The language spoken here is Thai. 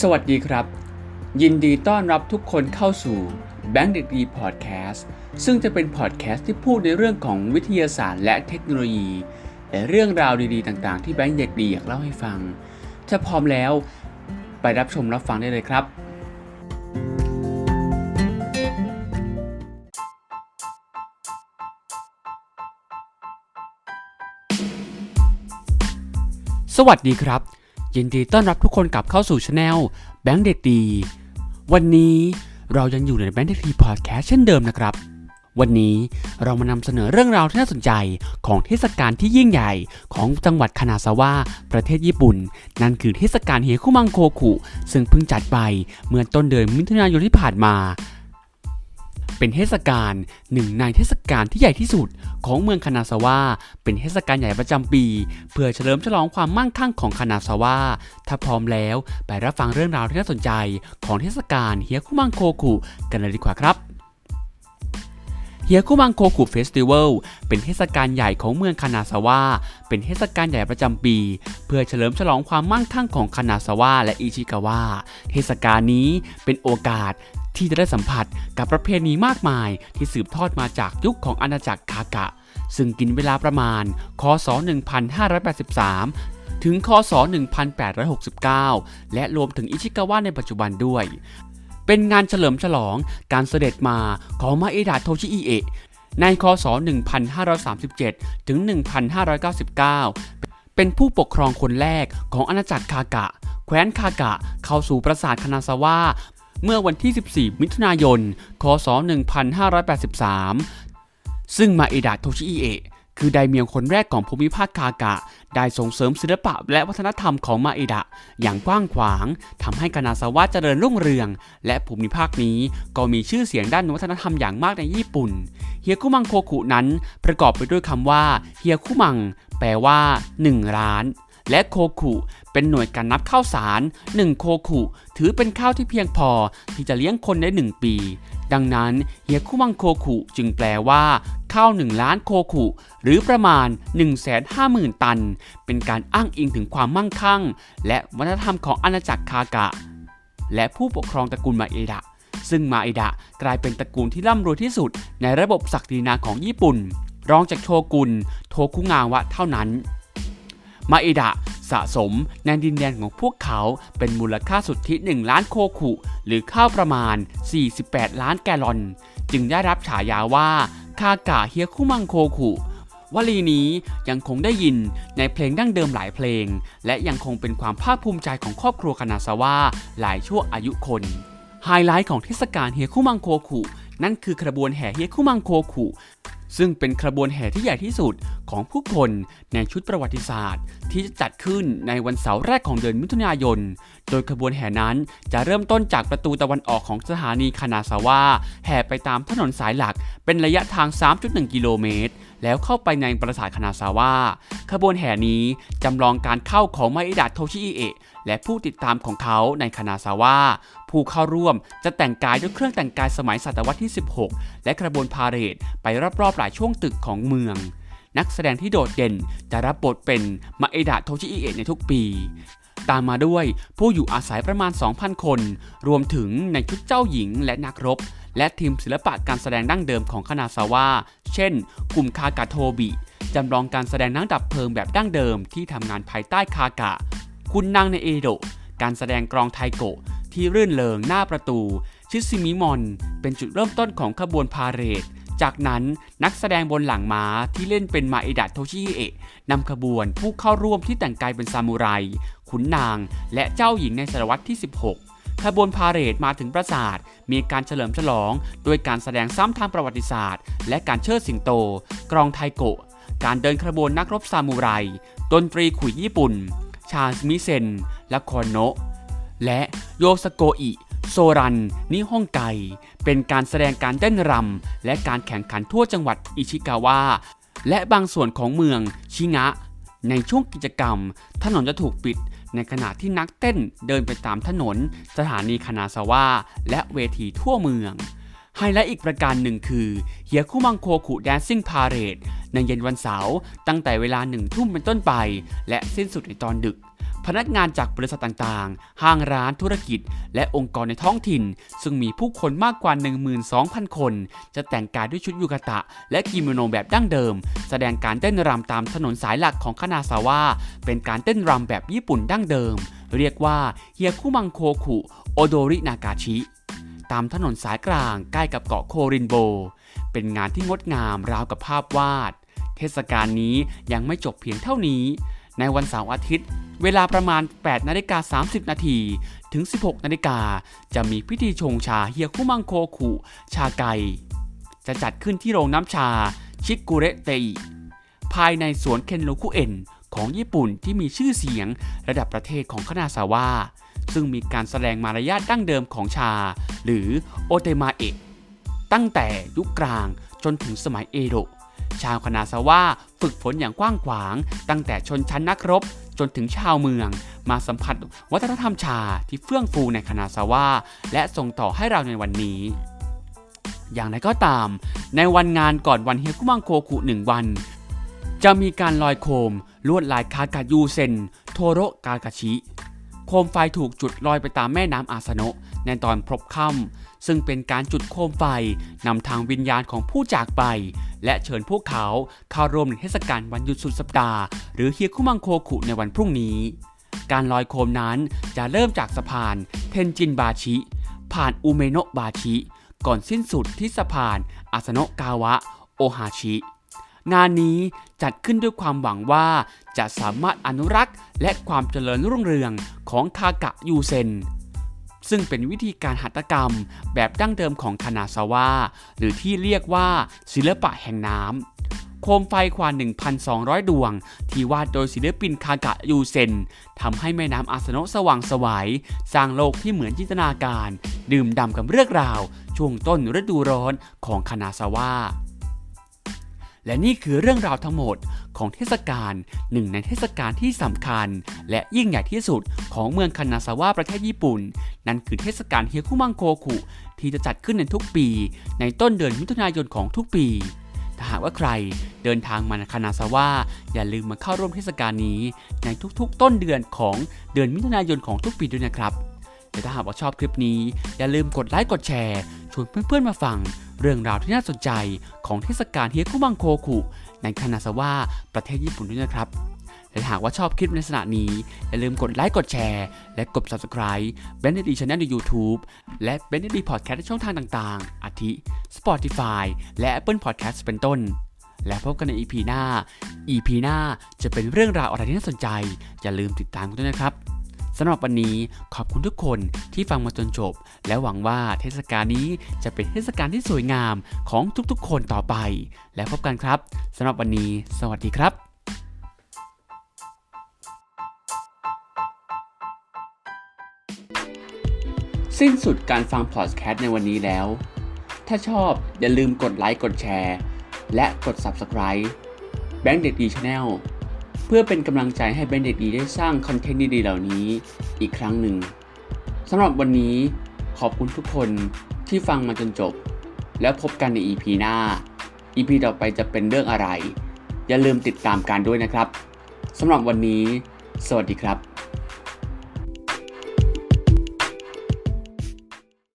สวัสดีครับ ยินดีต้อนรับทุกคนเข้าสู่ Bank เด็กดีพอดแคสต์ซึ่งจะเป็นพอดแคสต์ที่พูดในเรื่องของวิทยาศาสตร์และเทคโนโลยี และเรื่องราวดีๆ ต่างๆ ที่แบงค์เด็กดีอยากเล่าให้ฟัง ถ้าพร้อมแล้วไปรับชมรับฟังได้เลยครับสวัสดีครับ ยินดีต้อนรับทุกคนกลับเข้าสู่ช anel แบงค์เด็กดี วันนี้เรายังอยู่ในแบงค์เด็กดีพอดแคสต์เช่นเดิมนะครับ วันนี้เรามานำเสนอเรื่องราวที่น่าสนใจของเทศกาลที่ยิ่งใหญ่ของจังหวัดคานาซาวะประเทศญี่ปุ่น นั่นคือเทศกาลเฮคุมังโคคุ ซึ่งเพิ่งจัดไปเมื่อต้นเดือนมิถุนายนที่ผ่านมา เป็นเทศกาลหนึ่งในเทศกาลที่ใหญ่ที่สุดของเมืองคานาซาวะเป็นเทศกาลใหญ่ประจำปี เพื่อเฉลิมฉลองความมั่งคั่งของคานาซาวะถ้าพร้อมแล้วไปรับฟังเรื่องราวที่น่าสนใจของเทศกาลเฮียคุมังโคคุกันเลยดีกว่าครับเฮียคุมังโคคุเฟสติวัลเป็นเทศกาลใหญ่ของเมืองคานาซาวะเป็นเทศกาลใหญ่ประจำปี เพื่อเฉลิมฉลองความมั่งคั่งของคานาซาวะและอิชิกาวะเทศกาลนี้เป็นโอกาส ที่จะได้สัมผัสกับประเพณีมากมายที่สืบทอดมาจากยุคของอาณาจักรคากะ ซึ่งกินเวลาประมาณ คศ 1583ถึงคศ 1869 และรวมถึงอิชิกาวะในปัจจุบันด้วย เป็นงานเฉลิมฉลองการเสด็จมาของมาเอดะโทชิอิเอะ ในคศ 1537 ถึง 1599 เป็นผู้ปกครองคนแรกของอาณาจักรคากะ แคว้นคากะเข้าสู่ปราสาทคานาซาวะ เมื่อวันที่ 14 มิถุนายน คศ 1583 ซึ่งมาเอดะโทชิอิเอะคือไดเมียงคนแรกของภูมิภาคคากะ ได้ส่งเสริมศิลปะและวัฒนธรรมของมาเอดะ อย่างกว้างขวางทำให้คานาซาวะเจริญรุ่งเรือง และภูมิภาคนี้ก็มีชื่อเสียงด้านวัฒนธรรมอย่างมากในญี่ปุ่น เฮียคุมังโคคุนั้นประกอบไปด้วยคำว่าเฮียคุมัง แปลว่า 1 ร้าน และโคคุเป็นหน่วยการนับข้าวสาร 1 โคคุถือเป็นข้าวที่เพียงพอที่จะเลี้ยงคนได้ 1 ปี ดังนั้นเฮียคุมังโคคุจึงแปลว่าข้าว 1 ล้านโคคุหรือประมาณ 150,000 ตัน เป็นการอ้างอิงถึงความมั่งคั่ง และวัฒนธรรมของอาณาจักรคากะ และผู้ปกครองตระกูลมาเอดะซึ่งมาเอดะกลายเป็นตระกูลที่ร่ำรวยที่สุด ในระบบศักดินาของญี่ปุ่น รองจากโชกุน โทคุงาวะเท่านั้น มาเอดะสะสมในดินแดนของพวกเขาเป็นมูลค่าสุทธิ 1 ล้านโคคุหรือข้าวประมาณ 48 ล้านแกลลอน จึงได้รับฉายาว่า คากะเฮียคุมังโคคุวลีนี้ยังคงได้ยินในเพลงดั้งเดิมหลายเพลง และยังคงเป็นความภาคภูมิใจของครอบครัวคานาซาวะหลายชั่วอายุคนไฮไลท์ของเทศกาลเฮียคุมังโคคุนั่นคือขบวนแห่เฮียคุมังโคคุ ซึ่งเป็นขบวนแห่ที่ใหญ่ที่สุดของผู้คนในชุดประวัติศาสตร์ ที่จะจัดขึ้นในวันเสาร์แรกของเดือนมิถุนายน โดยขบวนแห่นั้นจะเริ่มต้นจากประตูตะวันออกของสถานีคานาซาวะแห่ไปตามถนนสายหลัก เป็นระยะทาง 3.1 กิโลเมตร แล้วเข้าไปในปราสาทคานาซาวะขบวนแห่นี้จำลองการเข้าของมาเอดะโทชิอิเอะและผู้ติดตามของเขาในคานาซาวะ ผู้เข้าร่วมจะแต่งกายด้วยเครื่องแต่งกายสมัยศตวรรษที่ 16 และกระบวนพาเหรดไปรอบๆหลายช่วงตึกของเมือง นักแสดงที่โดดเด่นจะรับบทเป็นมาเอดะโทชิอิเอะในทุกปี ตามมาด้วยผู้อยู่อาศัยประมาณ 2,000 คน รวมถึงในชุดเจ้าหญิงและนักรบ และทีมศิลปะการแสดงดั้งเดิมของคานาซาวะเช่น กลุ่มคากะโทบิจำลองการแสดงนักดับเพลิงแบบดั้งเดิมที่ทำงานภายใต้คากะ คุณนางในเอโดะการแสดงกรองไทโกะ ที่รื่นเริงหน้าประตู ชิซิมิมอน เป็นจุดเริ่มต้นของขบวนพาเหรด จากนั้นนักแสดงบนหลังม้าที่เล่นเป็นมาเอดะโทชิเอะนำขบวนผู้เข้าร่วมที่แต่งกายเป็นซามูไร ขุนนาง และเจ้าหญิงในศตวรรษที่ 16ขบวนพาเหรดมาถึงปราสาท มีการเฉลิมฉลองด้วยการแสดงซ้ำทางประวัติศาสตร์ และการเชิดสิงโต กรองไทโกะ การเดินขบวนนักรบซามูไร ดนตรีขุยญี่ปุ่น ชาสมิเซนและคอนโนะ และ โยสโกอิโซรัน นิฮงไก เป็นการแสดงการเต้นรำ และการแข่งขันทั่วจังหวัดอิชิกาวะ และบางส่วนของเมืองชิงะ ในช่วงกิจกรรม ถนนจะถูกปิด ในขณะที่นักเต้นเดินไปตามถนน สถานีคานาซาวะและเวทีทั่วเมืองไฮไลท์อีกประการหนึ่งคือเฮียคุมังโคคุแดนซิ่งพาเรดในเย็นวันเสาร์ตั้งแต่เวลาหนึ่งทุ่มเป็นต้นไป และสิ้นสุดในตอนดึก พนักงานจากบริษัทต่างๆ ห้างร้านธุรกิจ และองค์กรในท้องถิ่น ซึ่งมีผู้คนมากกว่า 12,000 คน จะแต่งกายด้วยชุดยูกาตะ และกิโมโนแบบดั้งเดิม แสดงการเต้นรำตามถนนสายหลักของคานาซาวะเป็นการเต้นรำแบบญี่ปุ่นดั้งเดิม เรียกว่าเฮียคุมังโคคุโอโดรินากาชิตามถนนสายกลางใกล้กับเกาะโครินโบ เป็นงานที่งดงามราวกับภาพวาด เทศกาลนี้ยังไม่จบเพียงเท่านี้ ในวันเสาร์อาทิตย์ เวลาประมาณ 8นาฬิกา30 นาทีถึง 16นาฬิกาจะมีพิธีชงชาเฮียคุมังโคคุชาไก จะจัดขึ้นที่โรงน้ำชาชิกุเรเตอิภายในสวนเคนโรคุเอ็นของญี่ปุ่นที่มีชื่อเสียงระดับประเทศของคณาซาวะซึ่งมีการแสดงมารยาทดั้งเดิมของชา หรือโอเตมาเอะตั้งแต่ยุคกลางจนถึงสมัยเอโดะ ชาวคณาซาวะฝึกฝนอย่างกว้างขวาง ตั้งแต่ชนชั้นนักรบจนถึงชาวเมือง มาสัมผัสวัฒนธรรมชาที่เฟื่องฟูในคณาซาวะและส่งต่อให้เราในวันนี้ อย่างไรก็ตาม ในวันงานก่อนวันเฮียกุมังโคคุหนึ่งวัน จะมีการลอยโคม ลวดลายคากายูเซน โทโรกากาชิ โคมไฟถูกจุดลอยไปตามแม่น้ำอาสนะในตอนพบค่ำซึ่งเป็นการจุดโคมไฟนำทางวิญญาณของผู้จากไป และเชิญพวกเขาเข้าร่วมในเทศกาลวันหยุดสุดสัปดาห์ หรือเฮียคุมังโคคุในวันพรุ่งนี้ การลอยโคมนั้นจะเริ่มจากสะพานเทนจินบาชิ ผ่านอุเมโนะบาชิ ก่อนสิ้นสุดที่สะพานอาสนะกาวะ โอฮาชิ งานนี้จัดขึ้นด้วยความหวังว่าจะสามารถอนุรักษ์และความเจริญรุ่งเรืองของคากะยูเซน ซึ่งเป็นวิธีการหัตถกรรมแบบดั้งเดิมของคานาซาวะหรือที่เรียกว่าศิลปะแห่งน้ำโคมไฟกว่า 1,200 ดวง ที่วาดโดยศิลปินคากะยูเซนทำให้แม่น้ำอาสนะสว่างไสวายสร้างโลกที่เหมือนจินตนาการ ดื่มด่ำกับเรื่องราว ช่วงต้นฤดูร้อนของคานาซาวะ และนี่คือเรื่องราวทั้งหมดของเทศกาลหนึ่งในเทศกาลที่สำคัญ และยิ่งใหญ่ที่สุดของเมืองคานาซาวะประเทศญี่ปุ่น นั่นคือเทศกาลเฮคุมังโคคุที่จะจัดขึ้นในทุกปี ในต้นเดือนมิถุนายนของทุกปี ถ้าหากว่าใครเดินทางมาคานาซาวะอย่าลืมมาเข้าร่วมเทศกาลนี้ ในทุกๆ ต้นเดือนของเดือนมิถุนายนของทุกปีด้วยนะครับและถ้าหากว่าชอบคลิปนี้ อย่าลืมกดไลค์กดแชร์ชวนเพื่อนๆมาฟัง เรื่องราวที่น่าสนใจของเทศกาลเฮียคุมังโคคุ ในคานาซาวะประเทศญี่ปุ่นด้วยนะครับ และหากว่าชอบคลิปในลักษณะนี้ อย่าลืมกดไลค์กดแชร์ และกด subscribe เบนด์ดีช n แนลใน YouTube และเบนด์ดีพอดแคสต์ในช่องทางต่างๆ อาทิ Spotify และ Apple Podcast เป็นต้น และพบกันใน EP หน้า EP หน้าจะเป็นเรื่องราวอะไรที่น่าสนใจ อย่าลืมติดตามกันด้วยนะครับ สำหรับวันนี้ขอบคุณทุกคนที่ฟังมาจนจบ และหวังว่าเทศกาลนี้จะเป็นเทศกาลที่สวยงามของทุกๆ คนต่อไป และพบกันครับสำหรับวันนี้ สวัสดีครับสิ้นสุดการฟังพอดแคสต์ในวันนี้แล้ว ถ้าชอบอย่าลืมกดไลค์ กดแชร์ และกด Subscribe แบงค์เด็กดีชาแนล เพื่อเป็นกำลังใจให้แบงค์เด็กดีได้สร้างคอนเทนต์ดีๆเหล่านี้อีกครั้งหนึ่งสำหรับวันนี้ขอบคุณทุกคนที่ฟังมาจนจบ แล้วพบกันใน EP หน้า EP ต่อไปจะเป็นเรื่องอะไร อย่าลืมติดตามการด้วยนะครับสำหรับวันนี้ สวัสดีครับ